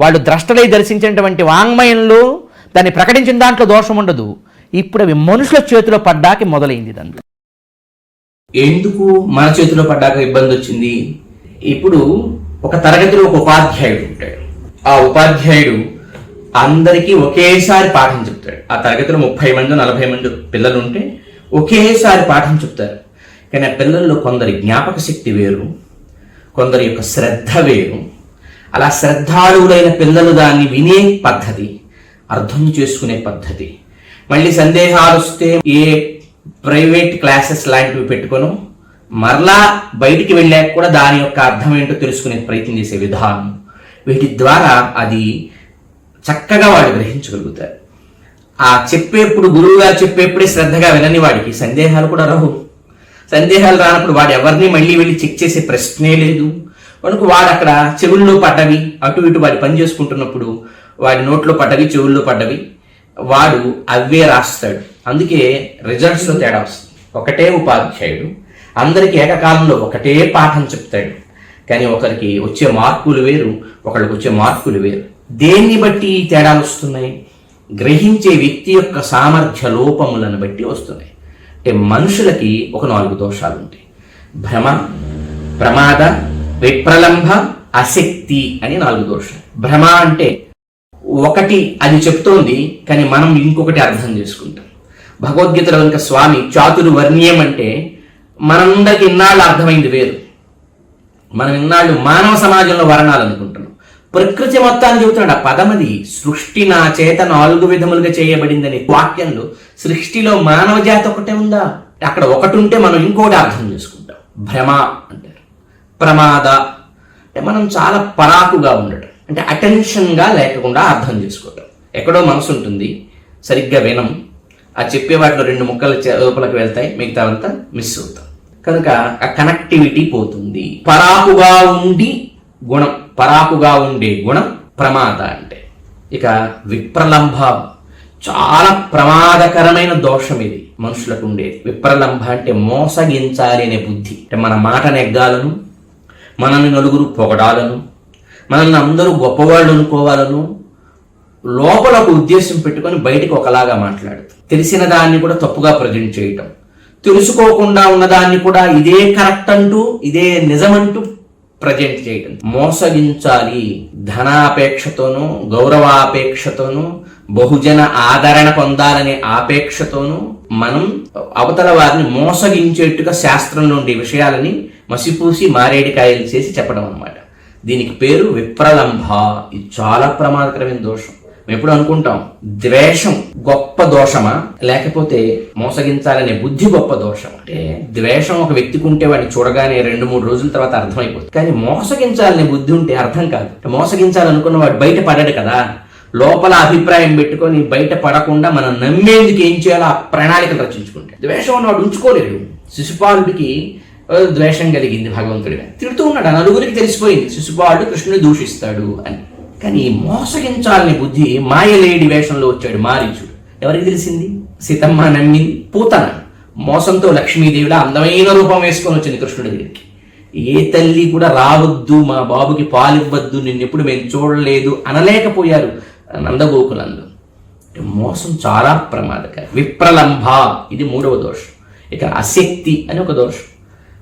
వాళ్ళు ద్రష్టలై దర్శించినటువంటి వాంగ్మయంలో దాన్ని ప్రకటించిన దాంట్లో దోషం ఉండదు. ఇప్పుడు అవి మనుషుల చేతిలో పడ్డాకి మొదలైంది దాంట్లో ఎందుకు మన చేతిలో పడ్డాక ఇబ్బంది వచ్చింది? ఇప్పుడు ఒక తరగతిలో ఒక ఉపాధ్యాయుడు ఉంటాడు. ఆ ఉపాధ్యాయుడు అందరికీ ఒకేసారి పాఠం చెప్తాడు. ఆ తరగతిలో ముప్పై మంది నలభై మంది పిల్లలు ఉంటే ఒకేసారి పాఠం చెప్తారు. కానీ ఆ పిల్లల్లో కొందరి జ్ఞాపక శక్తి వేరు కొందరి యొక్క శ్రద్ధ వేరు అలా శ్రద్ధాళువులైన పిల్లలు దాన్ని వినే పద్ధతి అర్థం చేసుకునే పద్ధతి. మళ్ళీ సందేహాలు వస్తే ఏ ప్రైవేట్ క్లాసెస్ లాంటివి పెట్టుకోను మరలా బయటికి వెళ్ళాక కూడా దాని యొక్క అర్థం ఏంటో తెలుసుకునే ప్రయత్నం చేసే విధానం. వీటి ద్వారా అది చక్కగా వాళ్ళు గ్రహించగలుగుతారు. ఆ చెప్పేప్పుడు గురువు గారు చెప్పేప్పుడే శ్రద్ధగా వినని వాడికి సందేహాలు కూడా రావు. సందేహాలు రానప్పుడు వాడు ఎవరిని మళ్ళీ వెళ్ళి చెక్ చేసే ప్రశ్నే లేదు. కనుక వాడు అక్కడ చెవుల్లో పడ్డవి అటు ఇటు వాడి పని చేసుకుంటున్నప్పుడు వాడి నోట్లో పడ్డవి చెవుల్లో పడ్డవి వాడు అవే రాస్తాడు. అందుకే రిజల్ట్స్లో తేడా వస్తుంది. ఒకటే ఉపాధ్యాయుడు అందరికీ ఏకకాలంలో ఒకటే పాఠం చెప్తాడు. కానీ ఒకరికి వచ్చే మార్కులు వేరు ఒకరికి వచ్చే మార్కులు వేరు. దేన్ని బట్టి ఈ తేడాలు వస్తున్నాయి? గ్రహించే వ్యక్తి యొక్క సామర్థ్య లోపములను బట్టి వస్తున్నాయి. అంటే మనుషులకి ఒక నాలుగు దోషాలు ఉంటాయి భ్రమ ప్రమాద విప్రలంభ అశక్తి అని నాలుగు దోషాలు. భ్రమ అంటే ఒకటి అది చెప్తోంది కానీ మనం ఇంకొకటి అర్థం చేసుకుంటాం. భగవద్గీతలో కనుక స్వామి చాతురు వర్ణ్యం అంటే మనందరికి ఇన్నాళ్ళు అర్థమైంది వేరు. మనం ఇన్నాళ్ళు మానవ సమాజంలో వర్ణాలు అనుకుంటున్నాం. ప్రకృతి మొత్తాన్ని చెబుతున్నాడు. ఆ పదమది సృష్టి నా చేత నాలుగు విధములుగా చేయబడిందని వాక్యంలో సృష్టిలో మానవ జాతి ఒకటే ఉందా? అక్కడ ఒకటి ఉంటే మనం ఇంకోటి అర్థం చేసుకుంటాం. భ్రమ అంటే ప్రమాద అంటే మనం చాలా పరాకుగా ఉండటం. అంటే అటెన్షన్గా లేకుండా అర్థం చేసుకోవటం. ఎక్కడో మనసు ఉంటుంది సరిగ్గా వినం. ఆ చెప్పే వాటిలో రెండు ముక్కలు చే- లోపలికి వెళ్తాయి మిగతావంతా మిస్ అవుతాం. కనుక ఆ కనెక్టివిటీ పోతుంది. పరాకుగా ఉండి గుణం పరాకుగా ఉండే గుణం ప్రమాద అంటే. ఇక విప్రలంభ. చాలా ప్రమాదకరమైన దోషం ఇది మనుషులకు ఉండేది. విప్రలంభ అంటే మోసగించాలి అనే బుద్ధి. అంటే మన మాట నెగ్గాలను మనల్ని నలుగురు పొగడాలను మనల్ని అందరూ గొప్పవాళ్ళు అనుకోవాలను లోపల ఒక ఉద్దేశం పెట్టుకొని బయటకు ఒకలాగా మాట్లాడుతూ తెలిసిన దాన్ని కూడా తప్పుగా ప్రజెంట్ చేయటం తెలుసుకోకుండా ఉన్నదాన్ని కూడా ఇదే కరెక్ట్ అంటూ ఇదే నిజమంటూ ప్రజెంట్ చేయటం. మోసగించాలి ధనాపేక్షతోనూ గౌరవాపేక్షతోనూ బహుజన ఆదరణ పొందాలనే ఆపేక్షతోనూ మనం అవతల వారిని మోసగించేట్టుగా శాస్త్రంలో ఉండే విషయాలని మసిపూసి మారేడికాయలు చేసి చెప్పడం అన్నమాట. దీనికి పేరు విప్రలంభ. ఇది చాలా ప్రమాదకరమైన దోషం. మేము ఎప్పుడు అనుకుంటాం ద్వేషం గొప్ప దోషమా? లేకపోతే మోసగించాలనే బుద్ధి గొప్ప దోషం. అంటే ద్వేషం ఒక వ్యక్తికి ఉంటే వాడిని చూడగానే రెండు మూడు రోజుల తర్వాత అర్థమైపోతుంది. కానీ మోసగించాలనే బుద్ధి ఉంటే అర్థం కాదు. మోసగించాలనుకున్న వాడు బయట పడాడు కదా. లోపల అభిప్రాయం పెట్టుకొని బయట పడకుండా మనం నమ్మేందుకు ఏం చేయాలో ఆ ప్రణాళికలు రచించుకుంటే. ద్వేషం ఉన్నవాడు ఉంచుకోలేడు. శిశుపాలుడికి ద్వేషం కలిగింది భగవంతుడి మీద. తిడుతూ ఉన్నాడు ఆ నలుగురికి తెలిసిపోయింది. శిశుపాలుడు కృష్ణుని దూషిస్తాడు అని. కానీ మోసగించాలని బుద్ధి మాయలేడి వేషంలో వచ్చాడు మారీచుడు. ఎవరికి తెలిసింది? సీతమ్మ నమ్మింది. పూతన. మోసంతో లక్ష్మీదేవిలా అందమైన రూపం వేసుకొని వచ్చింది కృష్ణుడి దగ్గరికి. ఏ తల్లి కూడా రావద్దు మా బాబుకి పాలివ్వద్దు నిన్నెప్పుడు మేము చూడలేదు అనలేకపోయారు నందగోకులందు. మోసం చాలా ప్రమాదకరం. విప్రలంభ. ఇది మూడవ దోషం. ఇక అశక్తి అని ఒక దోషం.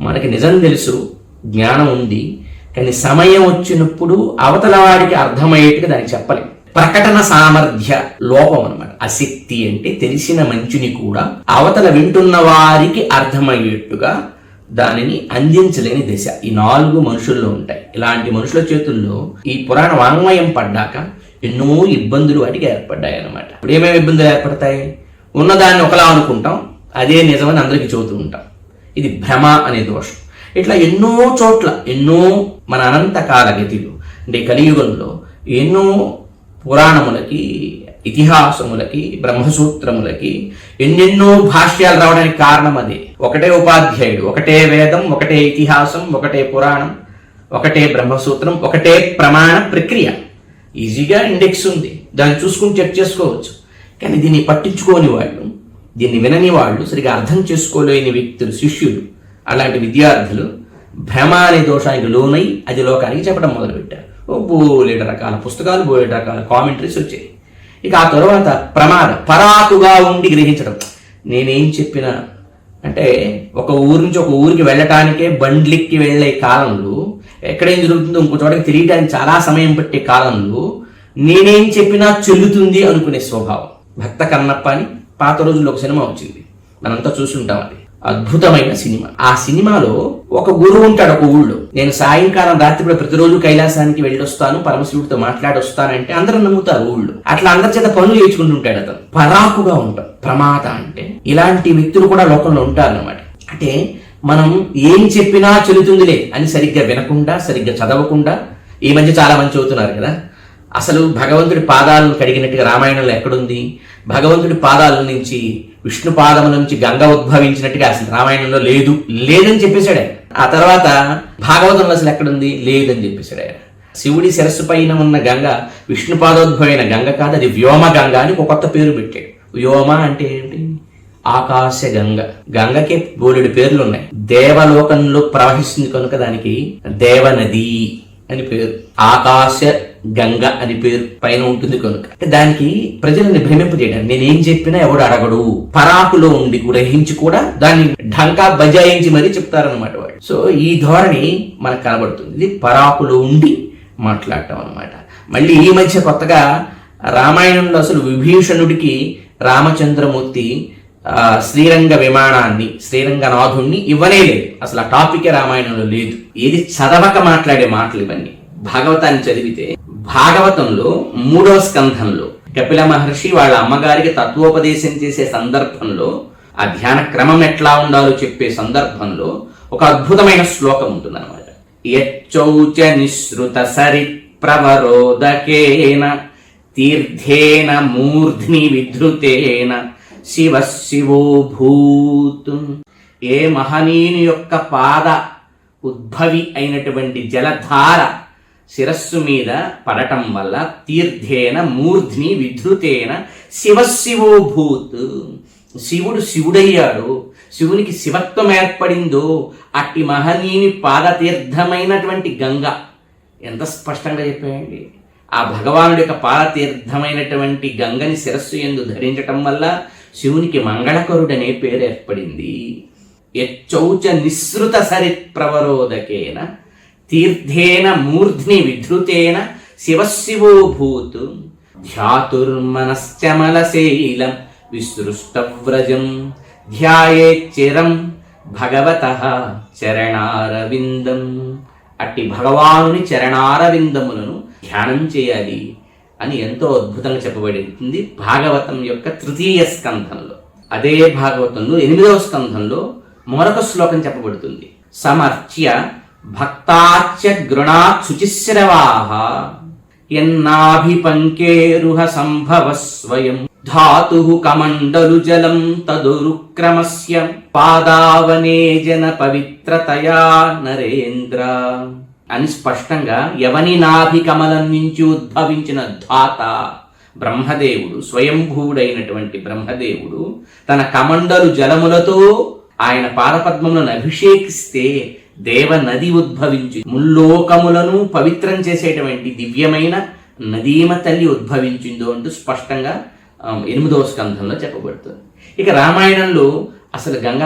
మనకి నిజం తెలుసు జ్ఞానం ఉంది కానీ సమయం వచ్చినప్పుడు అవతల వాడికి అర్థమయ్యేట్టుగా దానికి చెప్పలేం. ప్రకటన సామర్థ్య లోపం అన్నమాట. అశక్తి అంటే తెలిసిన మంచిని కూడా అవతల వింటున్న వారికి అర్థమయ్యేట్టుగా దానిని అందించలేని దశ. ఈ నాలుగు మనుషుల్లో ఉంటాయి. ఇలాంటి మనుషుల చేతుల్లో ఈ పురాణ వాంగ్మయం పడ్డాక ఎన్నో ఇబ్బందులు వాటికి ఏర్పడ్డాయి అనమాట ఇప్పుడు ఏమేమి ఇబ్బందులు ఏర్పడతాయి? ఉన్నదాన్ని ఒకలా అనుకుంటాం అదే నిజమని అందరికీ చెబుతూ ఉంటాం. ఇది భ్రమ అనే దోషం. ఇట్లా ఎన్నో చోట్ల ఎన్నో మన అనంతకాల గతిలో అంటే కలియుగంలో ఎన్నో పురాణములకి ఇతిహాసములకి బ్రహ్మసూత్రములకి ఎన్నెన్నో భాష్యాలు రావడానికి కారణం అదే. ఒకటే ఉపాధ్యాయుడు ఒకటే వేదం ఒకటే ఇతిహాసం ఒకటే పురాణం ఒకటే బ్రహ్మసూత్రం ఒకటే ప్రమాణ ప్రక్రియ. ఈజీగా ఇండెక్స్ ఉంది. దాన్ని చూసుకుని చెక్ చేసుకోవచ్చు. కానీ దీన్ని పట్టించుకోని వాళ్ళు దీన్ని వినని వాళ్ళు సరిగా అర్థం చేసుకోలేని వ్యక్తులు శిష్యులు. అలాంటి విద్యార్థులు భ్రమ అనే దోషానికి లోనై అది లోకానికి చెప్పడం మొదలుపెట్టారు. ఓ బోలేట రకాల పుస్తకాలు బోలెడు రకాల కామెంటరీస్ వచ్చాయి. ఇక ఆ తర్వాత ప్రమాద పరాకుగా ఉండి గ్రహించడం. నేనేం చెప్పినా అంటే ఒక ఊరు నుంచి ఒక ఊరికి వెళ్ళటానికే బండ్లిక్కి వెళ్ళే కాలంలో ఎక్కడేం జరుగుతుందో ఇంకో చోటకి తెలియడానికి చాలా సమయం పట్టే కాలంలో నేనేం చెప్పినా చెల్లుతుంది అనుకునే స్వభావం. భక్త కన్నప్ప అని పాత రోజుల్లో ఒక సినిమా వచ్చింది. మనంతా చూసుంటాం అది. అద్భుతమైన సినిమా. ఆ సినిమాలో ఒక గురువు ఉంటాడు ఒక ఊళ్ళో. నేను సాయంకాలం రాత్రి కూడా ప్రతిరోజు కైలాసానికి వెళ్ళొస్తాను పరమశివుడితో మాట్లాడొస్తానంటే అందరూ నమ్ముతారు ఊళ్ళో. అట్లా అందరి చేత పనులు చేయించుకుంటుంటాడు అతను. పరాకుగా ఉంటాం. ప్రమాద అంటే ఇలాంటి వ్యక్తులు కూడా లోకంలో ఉంటారు అనమాట అంటే మనం ఏం చెప్పినా చెల్లుతుందిలే అని సరిగ్గా వినకుండా సరిగ్గా చదవకుండా ఈ మధ్య చాలా మంచి అవుతున్నారు కదా. అసలు భగవంతుడి పాదాలను కడిగినట్టుగా రామాయణంలో ఎక్కడుంది? భగవంతుడి పాదాల నుంచి విష్ణు పాదముల నుంచి గంగ ఉద్భవించినట్టుగా అసలు రామాయణంలో లేదు. లేదని చెప్పేశాడు ఆయన. ఆ తర్వాత భాగవతంలో అసలు ఎక్కడుంది? లేదని చెప్పేశాడు ఆయన. శివుడి శిరస్సు పైన ఉన్న గంగ విష్ణు పాదోద్భవైన గంగ కాదు అది వ్యోమ గంగ అని ఒక కొత్త పేరు పెట్టాడు. వ్యోమ అంటే ఏంటి? ఆకాశ గంగ. గంగకి బోలెడు పేర్లు ఉన్నాయి దేవలోకంలో ప్రవహిస్తుంది కనుక దానికి దేవనది. అని పేరు. ఆకాశ గంగ అని పేరు పైన ఉంటుంది కనుక. దానికి ప్రజల్ని భ్రమింపజేయడానికి నేనేం చెప్పినా ఎవడు అడగడు. పరాకులో ఉండి గ్రహించి కూడా దాన్ని ఢంకా బజాయించి మరీ చెప్తారనమాట వాడు సో ఈ ధోరణి మనకు కనబడుతుంది. ఇది పరాకులో ఉండి మాట్లాడటం అనమాట మళ్ళీ ఈ మధ్య కొత్తగా రామాయణంలో అసలు విభీషణుడికి రామచంద్రమూర్తి శ్రీరంగ విమానాన్ని శ్రీరంగనాథుణ్ణి ఇవ్వనే లేదు. అసలు ఆ టాపికే రామాయణంలో లేదు. ఏది చదవక మాట్లాడే మాటలు ఇవన్నీ. భాగవతాన్ని చదివితే భాగవతంలో మూడో స్కంధంలో కపిల మహర్షి వాళ్ళ అమ్మగారికి తత్వోపదేశం చేసే సందర్భంలో ఆ ధ్యాన క్రమం ఎట్లా ఉండాలో చెప్పే సందర్భంలో ఒక అద్భుతమైన శ్లోకం ఉంటుందన్నమాట. యచ్చౌచ నిశ్రుత సరి ప్రవరోదకేన తీర్థేన మూర్ధ్ని విధృతేన శివ శివో ఏ మహనీయుని యొక్క పాద ఉద్భవి అయినటువంటి జలధార శిరస్సు మీద పడటం వల్ల తీర్థేన మూర్ధ్ని విధృతేన శివశివోభూత్ శివుడు శివుడయ్యాడు. శివునికి శివత్వం ఏర్పడిందో అట్టి మహనీయుని పాదతీర్థమైనటువంటి గంగ. ఎంత స్పష్టంగా చెప్పాయండి. ఆ భగవానుడి యొక్క పాదతీర్థమైనటువంటి గంగని శిరస్సు ఎందు ధరించటం వల్ల శివునికి మంగళకరుడనే పేరు ఏర్పడింది. యచ్చౌచ నిస్సృత సరిత్ ప్రవరోదకేన తీర్థేన మూర్ధ్ని విధృతేన శివశివో భూత్ ధ్యాతుర్మనశ్చమలశైలం విసృష్టవ్రజం ధ్యాయేచ్చిరం భగవత చరణారవిందం. అట్టి భగవానుని చరణారవిందములను ధ్యానం చేయాలి. అని ఎంతో అద్భుతంగా చెప్పబడింది భాగవతం యొక్క తృతీయ స్కంధంలో. అదే భాగవతంలో ఎనిమిదవ స్కంధంలో మరొక శ్లోకం చెప్పబడుతుంది. సమర్చ్య భక్తాచ్య గృణా శుచిశ్రవాహ ఎన్నాభిపంకేరుహ సంభవ స్వయం. ధాతు కమండలు జలం తదురుక్రమస్య పాదావనే జన పవిత్రతయా నరేంద్ర. అని స్పష్టంగా యవని నాభి కమలం నుంచి ఉద్భవించిన ధాత బ్రహ్మదేవుడు స్వయంభూడైనటువంటి బ్రహ్మదేవుడు తన కమండలు జలములతో ఆయన పాదపద్మములను అభిషేకిస్తే దేవ నది ఉద్భవించి ముల్లోకములను పవిత్రం చేసేటువంటి దివ్యమైన నదీమ తల్లి ఉద్భవించిందో అంటూ స్పష్టంగా ఎనిమిదవ స్కంధంలో చెప్పబడుతుంది. ఇక రామాయణంలో అసలు గంగ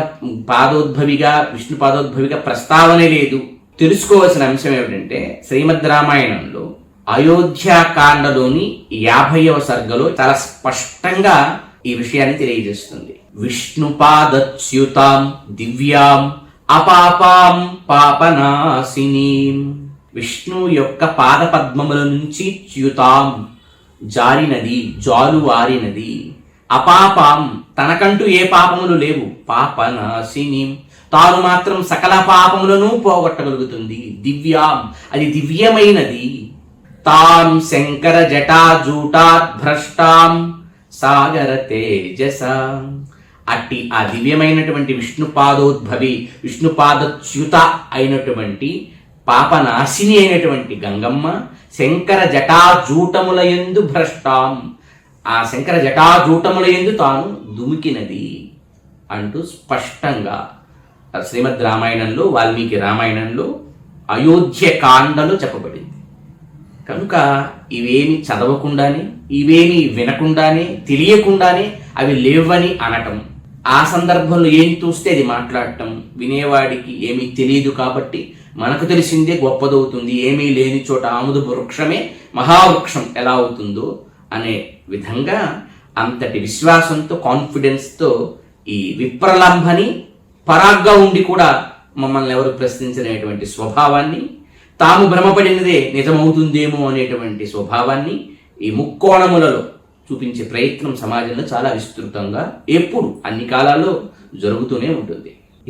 పాదోద్భవిగా విష్ణు పాదోద్భవిగా ప్రస్తావనే లేదు. తెలుసుకోవాల్సిన అంశం ఏమిటంటే శ్రీమద్ రామాయణంలో అయోధ్యాకాండలోని యాభైవ సర్గలో చాలా స్పష్టంగా ఈ విషయాన్ని తెలియజేస్తుంది. విష్ణుపాదచ్యుతాం దివ్యాం అపాపాం పాపనాశినీం. విష్ణు యొక్క పాద పద్మముల నుంచి చ్యుతాం జారినది జాలువారినది. అపాపాం తనకంటూ ఏ పాపములు లేవు. పాపనాశిని. తాను మాత్రం సకల పాపములను పోగొట్టగలుగుతుంది. దివ్యాం. అది దివ్యమైనది. తాం శంకర జటాజూటాత్ భ్రష్టాం సాగర తేజస. అట్టి ఆ దివ్యమైనటువంటి విష్ణుపాదోద్భవి విష్ణుపాదచ్యుత అయినటువంటి పాపనాశిని అయినటువంటి గంగమ్మ శంకర జటాజూటములయందు భ్రష్టాం. ఆ శంకర జటాజూటముల యందు తాను దుమికినది అంటూ స్పష్టంగా శ్రీమద్ రామాయణంలో వాల్మీకి రామాయణంలో అయోధ్య కాండలో చెప్పబడింది. కనుక ఇవేమి చదవకుండానే ఇవేమి వినకుండానే తెలియకుండానే అవి లేవని అనటం ఆ సందర్భంలో ఏం చూస్తే అది మాట్లాడటం వినేవాడికి ఏమీ తెలియదు కాబట్టి మనకు తెలిసిందే గొప్పదవుతుంది ఏమీ లేని చోట ఆముదు వృక్షమే మహావృక్షం ఎలా అవుతుందో అనే విధంగా అంతటి విశ్వాసంతో కాన్ఫిడెన్స్తో ఈ విప్రలంభని పరాగ్గా ఉండి కూడా మమ్మల్ని ఎవరు ప్రశ్నించలేటువంటి స్వభావాన్ని తాము భ్రమపడినదే నిజమవుతుందేమో అనేటువంటి స్వభావాన్ని ఈ ముక్కోణములలో చూపించే ప్రయత్నం సమాజంలో చాలా విస్తృతంగా ఎప్పుడు అన్ని కాలాల్లో జరుగుతూనే ఉంటుంది.